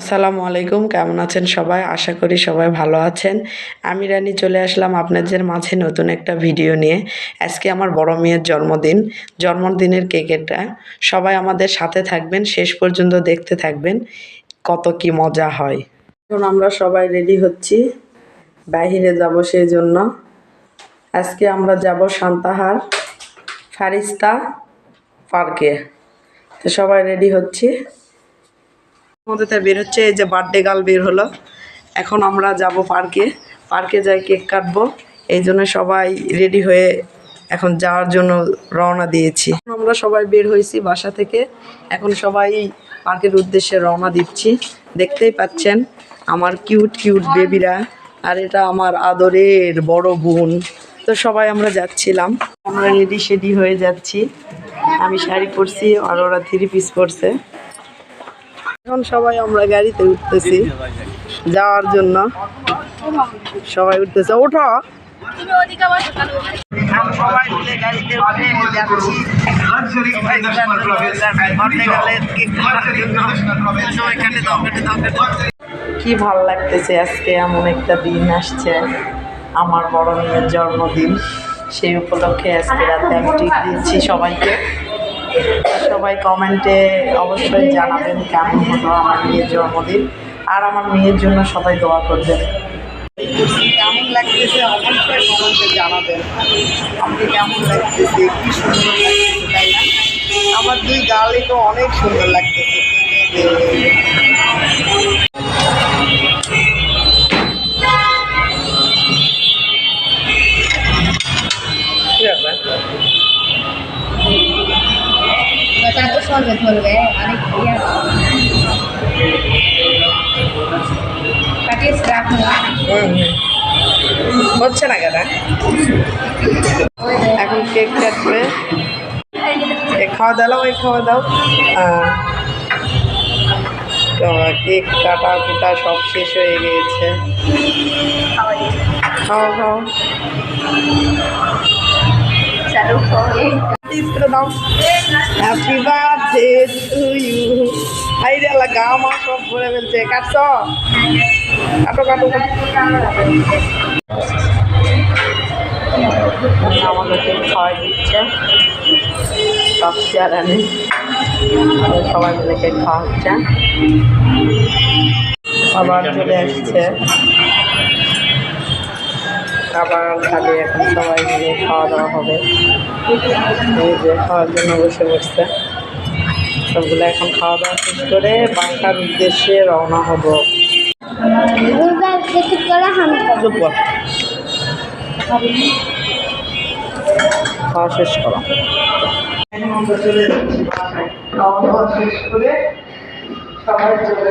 আসসালামু আলাইকুম, কেমন আছেন সবাই? আশা করি সবাই ভালো আছেন। আমি রানী চলে আসলাম আপনাদের মাঝে নতুন একটা ভিডিও নিয়ে। আজকে আমার বড় মেয়ের জন্মদিন। জন্মদিনের কেকেটা সবাই আমাদের সাথে থাকবেন, শেষ পর্যন্ত দেখতে থাকবেন কত কি মজা হয়। এখন আমরা সবাই রেডি হচ্ছি। বাহিরে যাব সেই জন্য আজকে আমরা যাব সান্তাহার ফারিস্তা পার্কে। তো সবাই রেডি হচ্ছি। মধ্যে বের হচ্ছে, এই যে বার্থডে গাল বের হলো। এখন আমরা যাব পার্কে। পার্কে যাই কেক কাটবো। এই জন্য সবাই রেডি হয়ে এখন যাওয়ার জন্য রওনা দিয়েছি। আমরা সবাই বের হয়েছি বাসা থেকে। এখন সবাই পার্কের উদ্দেশ্যে রওনা দিচ্ছি। দেখতেই পাচ্ছেন আমার কিউট কিউট বেবিরা আর এটা আমার আদরের বড় বোন। তো সবাই আমরা যাচ্ছিলাম। আমরা রেডি সেডি হয়ে যাচ্ছি। আমি শাড়ি পরছি আর ওরা থ্রি পিস পরছে। এখন সবাই আমরা গাড়িতে উঠতেছি যাওয়ার জন্য। সবাই উঠতেছে। ওঠো। সবাই মিলে গাড়িতে উঠে যাচ্ছি। কি ভালো লাগতেছে আজকে? এমন একটা দিন আসছে। আমার বড় মেয়ের জন্মদিন। সেই উপলক্ষে আজকে রাতে আমি ট্রিট দিচ্ছি সবাইকে। সবাই কমেন্টে অবশ্যই জানাবেন কেমন হতো আমার মেয়ের জন্মদিন। আর আমার মেয়ের জন্য সবাই দোয়া করবেন। কেমন লাগতেছে অবশ্যই কমেন্টে জানাবেন। আমাকে কেমন লাগতেছে, কি সুন্দর লাগতেছে, তাই না? আমার দুই গালে তো অনেক সুন্দর লাগতেছে। ধরবে ধরবে অনেক ইয়ে। হচ্ছে না এখন কেক কাটবে। খাওয়া দাও ওই খাওয়া দাও। কেক কাটা কুটা সব শেষ হয়ে গিয়েছে। খাওয়া খাও ইস্ত্রে দাও হ্যাপি বার্থডে টু ইউ আই রে লাগা আমার সব ভরে ফেলছে। কাটছ? কাটো কাটো আমাদেরকে খাওয়াই দিচ্ছে? সব চেয়ার আনে সবাই মিলে খাওয়া হচ্ছে আবার চলে আসছে। খাবার খাবে এখন সবাই মিলে খাওয়া দাওয়া হবে। এই যে খাওয়ার জন্য বসে বসছে সবগুলো এখন খাওয়া দাওয়া শেষ করে বাসার উদ্দেশ্যে রওনা হব। খাওয়া শেষ করা। খাওয়া দাওয়া শেষ করে সবাই চলে